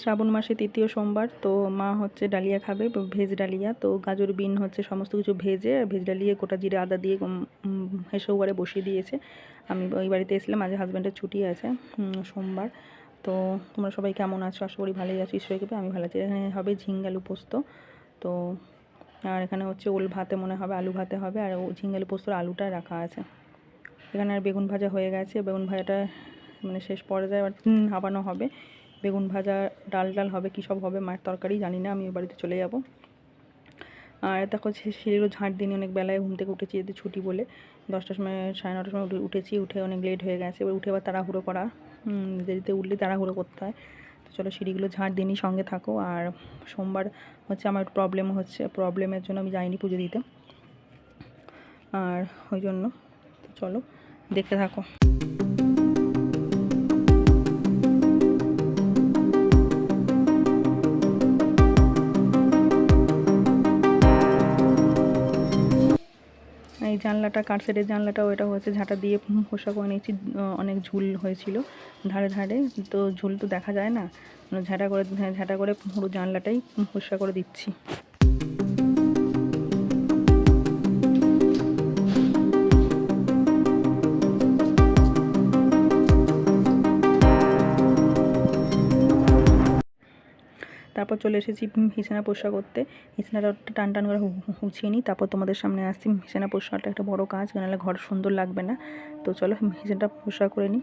শ্রাবণ মাসে তৃতীয় সোমবার, তো মা হচ্ছে ডালিয়া খাবে ভেজ ডালিয়া। তো গাজর, বিন হচ্ছে সমস্ত কিছু ভেজে ভেজ ডালিয়ে, গোটা জিরে, আদা দিয়ে হেসে ওয়ারে বসিয়ে দিয়েছে। আমি ওই বাড়িতে এসেছিলাম, আজ হাজব্যান্ডের ছুটি আছে সোমবার। তো তোমরা সবাই কেমন আছো? আশা করি ভালোই আছো ঈশ্বরকে আমি ভালো আছি। এখানে হবে ঝিঙ্গালু পোস্ত। তো আর এখানে হচ্ছে ওল ভাতে মনে হবে, আলু ভাতে হবে, আর ও ঝিঙ্গালু পোস্তর আলুটা রাখা আছে। এখানে আর বেগুন ভাজা হয়ে গেছে, বেগুন ভাজাটা মানে শেষ পর্যায়ে আবার নামানো হবে। বেগুন ভাজা, ডাল ডাল হবে, কী সব হবে মায়ের তরকারি জানি না, আমি ওই বাড়িতে চলে যাব। আর দেখো সিঁড়িরও ঝাঁট দিনে অনেক বেলায় ঘুম থেকে উঠেছি, এতে ছুটি বলে। দশটার সময়, সাড়ে নটার সময় উঠে- উঠেছি, উঠে অনেক লেট হয়ে গেছে, এবার উঠে আবার তাড়াহুড়ো করা। দেরিতে উঠলে তাড়াহুড়ো করতে হয়। তো চলো সিঁড়িগুলো ঝাঁট দিনই সঙ্গে থাকো। আর সোমবার হচ্ছে আমার প্রবলেম হচ্ছে প্রবলেমের জন্য আমি যাইনি পুজো দিতে। আর ওই জন্য চলো দেখতে থাকো। এই জানলাটা কাঠ সেটের জানলাটা, ওইটা হয়েছে ঝাঁটা দিয়ে খোসা করে নিয়েছি অনেক ঝুল হয়েছিল ধারে ধারে। তো ঝুল তো দেখা যায় না। মানে ঝাঁটা করে ঝাঁটা করে পুরো জানলাটাই খোসা করে দিচ্ছি। তারপর চলে এসেছি বিছানা পোষা করতে। বিছানাটা টান টান করে হু- হু- নিই, তারপর তোমাদের সামনে আসছি। বিছানা পোষাটা একটা বড় কাজ নাহলে ঘর সুন্দর লাগবে না। তো চলো বিছানাটা পোষা করে নিই।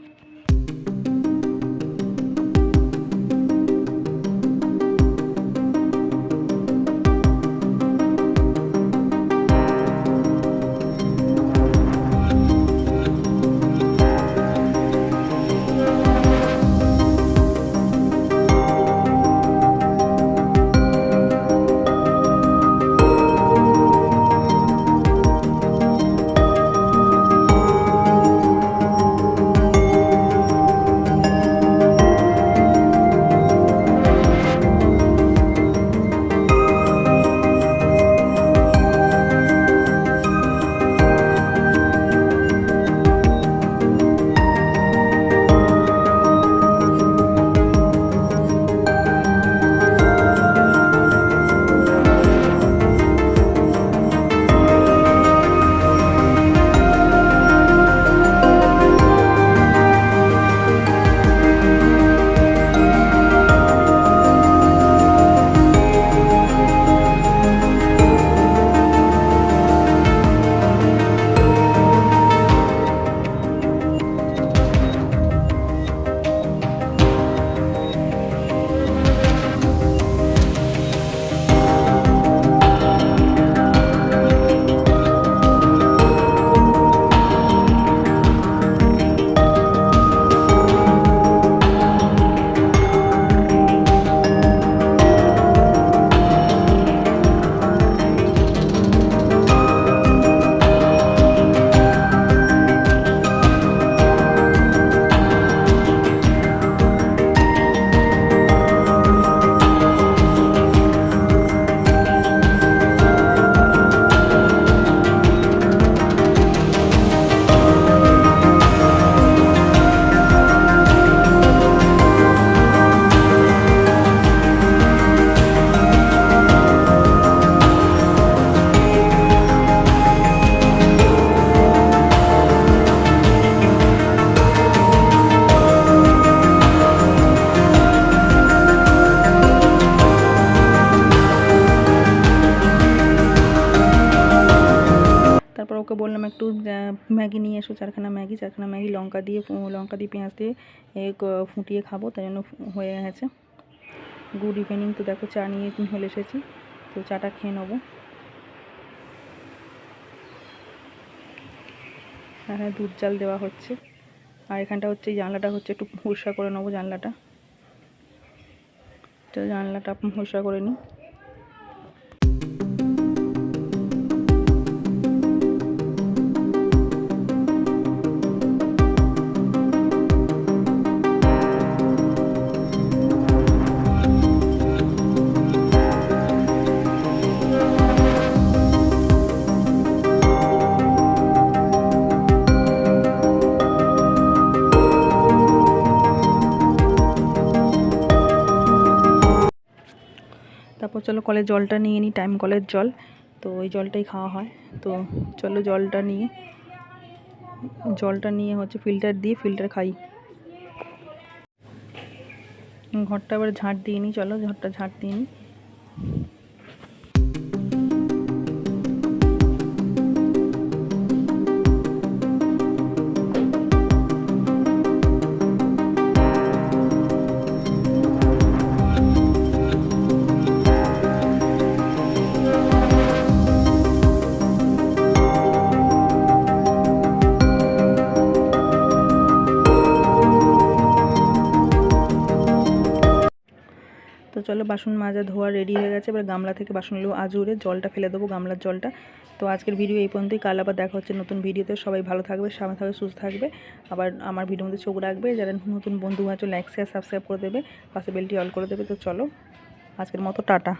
চারখানা ম্যাগি চারখানা ম্যাগি, লঙ্কা দিয়ে লঙ্কা দিয়ে পেঁয়াজ দিয়ে ফুটিয়ে খাব, তাই জন্য হয়ে গেছে। গুড ইভিনিং তো দেখো চা নিয়ে হলে এসেছি, তো চাটা খেয়ে নেব। আর হ্যাঁ দুধ জাল দেওয়া হচ্ছে। আর এখানটা হচ্ছে জানলাটা হচ্ছে একটু পরিষ্কার করে নেব জানলাটা। তো জানলাটা পরিষ্কার করে নিই। চলো কলের জলটা নিয়ে নিই টাইম কলের জল। তো ওই জলটাই খাওয়া হয়। তো চলো জলটা নিয়ে জলটা নিয়ে হচ্ছে ফিল্টার দিয়ে ফিল্টার খাই। ঘরটা এবার ঝাঁট দিয়ে নিই চলো ঘরটা ঝাঁট দিয়ে নিই চলো বাসন মাজা ধোয়া রেডি হয়ে গেছে। এবার গামলা থেকে বাসনগুলো উড়ে জলটা ফেলে দেবো গামলার জলটা। তো আজকের ভিডিও এই পর্যন্তই। কাল আবার দেখা হচ্ছে নতুন ভিডিওতে সবাই ভালো থাকবে সামনে থাকবে, সুস্থ থাকবে। আবার আমার ভিডিওর মধ্যে চোখ রাখবে। যারা নতুন বন্ধু আছে লাইক শেয়ার সাবস্ক্রাইব করে দেবে। পাশে বেলটি অল করে দেবে। তো চলো, আজকের মতো টাটা।